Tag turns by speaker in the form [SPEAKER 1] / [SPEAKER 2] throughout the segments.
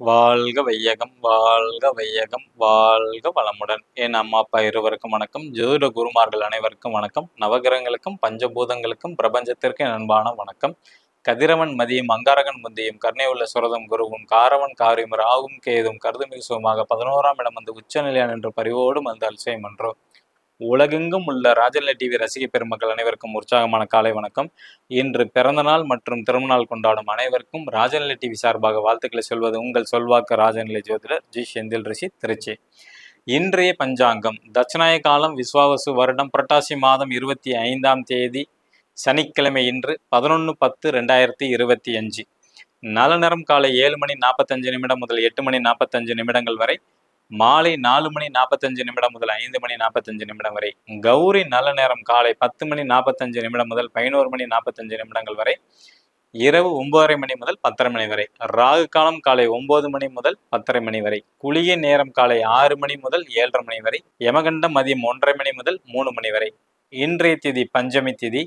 [SPEAKER 1] வாழ்க வையகம் வாழ்க வையகம் வாழ்க வளமுடன். என் அம்மா அப்பா இருவருக்கும் வணக்கம். ஜோதிட குருமார்கள் அனைவருக்கும் வணக்கம். நவகிரகங்களுக்கும் பஞ்சபூதங்களுக்கும் பிரபஞ்சத்திற்கு அன்பான வணக்கம். கதிரவன் மதியம் அங்காரகன் முந்தியும் கருணை உள்ள சுரதம் குருவும் காரவன் காரியம் ராகும் கேதும் கருதுமிகு சுகமாக பதினோராம் இடம் வந்து உச்சநிலையான் என்று பரிவோடு வந்து அல்சயம் என்றோ உலகெங்கும் உள்ள ராஜநிலை டிவி ரசிக பெருமக்கள் அனைவருக்கும் உற்சாகமான காலை வணக்கம். இன்று பிறந்தநாள் மற்றும் திருமணநாள் கொண்டாடும் அனைவருக்கும் ராஜநிலை டிவி சார்பாக வாழ்த்துக்களை சொல்வது உங்கள் சொல்வாக்கு ராஜநிலை ஜோதிடர் ஜி. செந்தில் ரிஷி திருச்சி. இன்றைய பஞ்சாங்கம் தட்சிணாய காலம் விஸ்வாவசு வருடம் புரட்டாசி மாதம் இருபத்தி ஐந்தாம் தேதி சனிக்கிழமை இன்று பதினொன்று பத்து ரெண்டாயிரத்தி இருபத்தி அஞ்சு. நல்ல நேரம் காலை ஏழு மணி நாற்பத்தஞ்சு நிமிடம் முதல் எட்டு மணி நாற்பத்தஞ்சு நிமிடங்கள் வரை மாலை நாலு மணி நாற்பத்தஞ்சு நிமிடம் முதல் ஐந்து மணி நாற்பத்தஞ்சு நிமிடம் வரை கௌரி நல்ல நேரம் காலை பத்து மணி நாற்பத்தஞ்சு நிமிடம் முதல் பதினோரு மணி நாற்பத்தஞ்சு நிமிடங்கள் வரை இரவு ஒன்பதரை மணி முதல் பத்தரை மணி வரை ராகு காலம் காலை ஒன்பது மணி முதல் பத்தரை மணி வரை குளிய நேரம் காலை ஆறு மணி முதல் ஏழரை மணி வரை யமகண்டம் மதியம் ஒன்றரை மணி முதல் மூணு மணி வரை. இன்றைய திதி பஞ்சமி திதி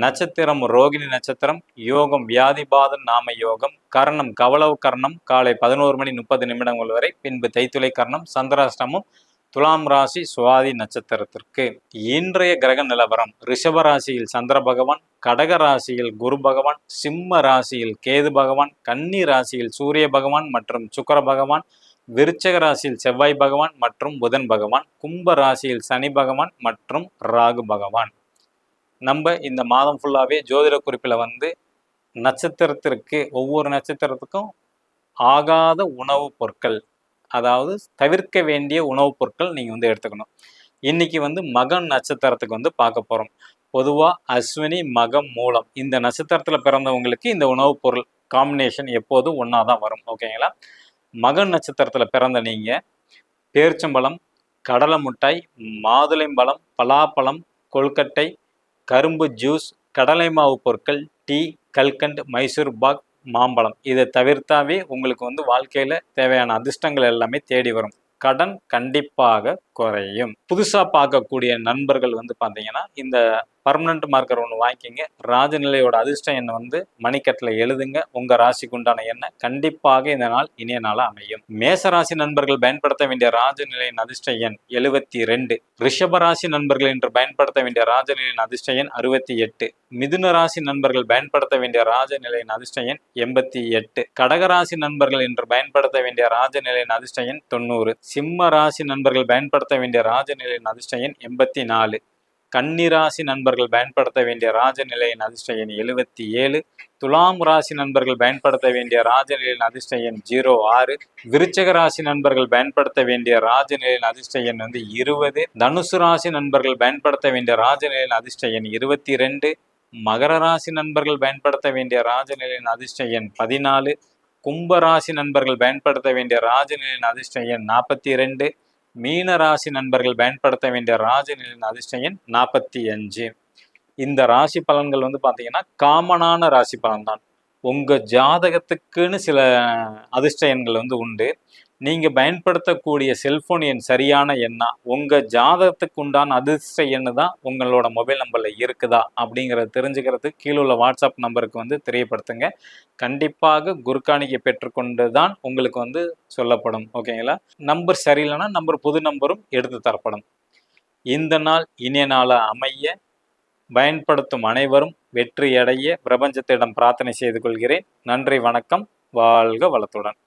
[SPEAKER 1] நட்சத்திரம் ரோகிணி நட்சத்திரம் யோகம் வியாதிபாதன் நாம யோகம் கர்ணம் கவளவு கர்ணம் காலை பதினோரு மணி முப்பது நிமிடங்கள் வரை பின்பு தைத்துளை கர்ணம் சந்திராஷ்டமம் துலாம் ராசி சுவாதி நட்சத்திரத்திற்கு. இன்றைய கிரக நிலவரம் ரிஷப ராசியில் சந்திர பகவான் கடக ராசியில் குரு பகவான் சிம்ம ராசியில் கேது பகவான் கன்னி ராசியில் சூரிய பகவான் மற்றும் சுக்கர பகவான் விருச்சக ராசியில் செவ்வாய் பகவான் மற்றும் புதன் பகவான் கும்ப ராசியில் சனி பகவான் மற்றும் ராகு பகவான். நம்ம இந்த மாதம் ஃபுல்லாகவே ஜோதிட குறிப்பில் வந்து நட்சத்திரத்திற்கு ஒவ்வொரு நட்சத்திரத்துக்கும் ஆகாத உணவுப் பொருட்கள் அதாவது தவிர்க்க வேண்டிய உணவுப் பொருட்கள் நீங்கள் வந்து எடுத்துக்கணும். இன்னைக்கு வந்து மகன் நட்சத்திரத்துக்கு வந்து பார்க்க போகிறோம் பொதுவாக அஸ்வினி மகம் மூலம் இந்த நட்சத்திரத்தில் பிறந்தவங்களுக்கு இந்த உணவுப் பொருள் காம்பினேஷன் எப்போதும் ஒன்றா தான் வரும் ஓகேங்களா மகன் நட்சத்திரத்தில் பிறந்த நீங்கள் பேர்ச்சம்பழம் கடலை மிட்டாய் மாதுளைம்பழம் பலாப்பழம் கொழுக்கட்டை கரும்பு ஜூஸ் கடலை மாவு பொருட்கள் டீ கல்கண்ட் மைசூர் பாக் மாம்பழம். இதை தவிர்த்தாவே உங்களுக்கு வந்து வாழ்க்கையில் தேவையான அதிர்ஷ்டங்கள் எல்லாமே தேடி வரும். கடன் கண்டிப்பாக குறையும். புதுசாக பார்க்கக்கூடிய நண்பர்கள் வந்து பார்த்தீங்கன்னா இந்த பர்மனண்ட் மார்க்கர் ஒன்று வாங்கிக்கிங்க. ராஜநிலையோட அதிர்ஷ்டம் எண்ணை வந்து? மணிக்கட்டில் எழுதுங்க. உங்கள் ராசிக்கு உண்டான எண்ணெய் கண்டிப்பாக இந்த நாள் இனிய நாளாக அமையும். மேச ராசி நண்பர்கள் பயன்படுத்த வேண்டிய ராஜநிலையின் அதிர்ஷ்ட எண் எழுபத்தி ரெண்டு. ரிஷப ராசி நண்பர்கள் என்று பயன்படுத்த வேண்டிய ராஜநிலையின் அதிர்ஷ்ட எண் அறுபத்தி எட்டு. மிதுன ராசி நண்பர்கள் பயன்படுத்த வேண்டிய ராஜநிலையின் அதிர்ஷ்ட எண் எண்பத்தி எட்டு. கடகராசி நண்பர்கள் என்று பயன்படுத்த வேண்டிய ராஜநிலையின் அதிர்ஷ்ட எண் தொண்ணூறு. சிம்ம ராசி நண்பர்கள் பயன்படுத்த வேண்டிய ராஜநிலையின் அதிர்ஷ்ட எண் எண்பத்தி நாலு. கன்னிராசி நண்பர்கள் பயன்படுத்த வேண்டிய ராஜநிலையின் அதிர்ஷ்ட எண் எழுபத்தி ஏழு. துலாம் ராசி நண்பர்கள் பயன்படுத்த வேண்டிய ராஜநிலையின் அதிர்ஷ்ட எண் ஜீரோ ஆறு. விருச்சக ராசி நண்பர்கள் பயன்படுத்த வேண்டிய ராஜநிலையின் அதிர்ஷ்ட எண் வந்து இருபது. தனுசு ராசி நண்பர்கள் பயன்படுத்த வேண்டிய ராஜநிலையின் அதிர்ஷ்ட எண் இருபத்தி ரெண்டு. மகர ராசி நண்பர்கள் பயன்படுத்த வேண்டிய ராஜநிலையின் அதிர்ஷ்ட எண் பதினாலு. கும்ப ராசி நண்பர்கள் பயன்படுத்த வேண்டிய ராஜநிலையின் அதிர்ஷ்ட எண் நாற்பத்தி ரெண்டு. மீன ராசி நண்பர்கள் பயன்படுத்த வேண்டிய ராஜநிலையின் அதிர்ஷ்ட நாற்பத்தி அஞ்சு. இந்த ராசி பலன்கள் வந்து பார்த்தீங்கன்னா காமனான ராசி பலன் தான் உங்கள் ஜாதகத்துக்குன்னு சில அதிர்ஷ்ட எண்கள் வந்து உண்டு. நீங்கள் பயன்படுத்தக்கூடிய செல்ஃபோன் எண் சரியான எண்ணா? உங்கள் ஜாதகத்துக்கு உண்டான அதிர்ஷ்ட எண்ணு தான் உங்களோட மொபைல் நம்பரில் இருக்குதா? அப்படிங்கிறத தெரிஞ்சுக்கிறதுக்கு கீழே உள்ள வாட்ஸ்அப் நம்பருக்கு வந்து தெரியப்படுத்துங்க. கண்டிப்பாக குருக்காணிக்கை பெற்றுக்கொண்டு தான் உங்களுக்கு வந்து சொல்லப்படும். ஓகேங்களா? நம்பர் சரியில்லைன்னா நம்பர் புது நம்பரும் எடுத்து தரப்படும். இந்த நாள் இனிய நாளாக அமைய பயன்படுத்தும் அனைவரும் வெற்றி அடைய பிரபஞ்சத்திடம் பிரார்த்தனை செய்து கொள்கிறேன். நன்றி வணக்கம். வாழ்க வளத்துடன்.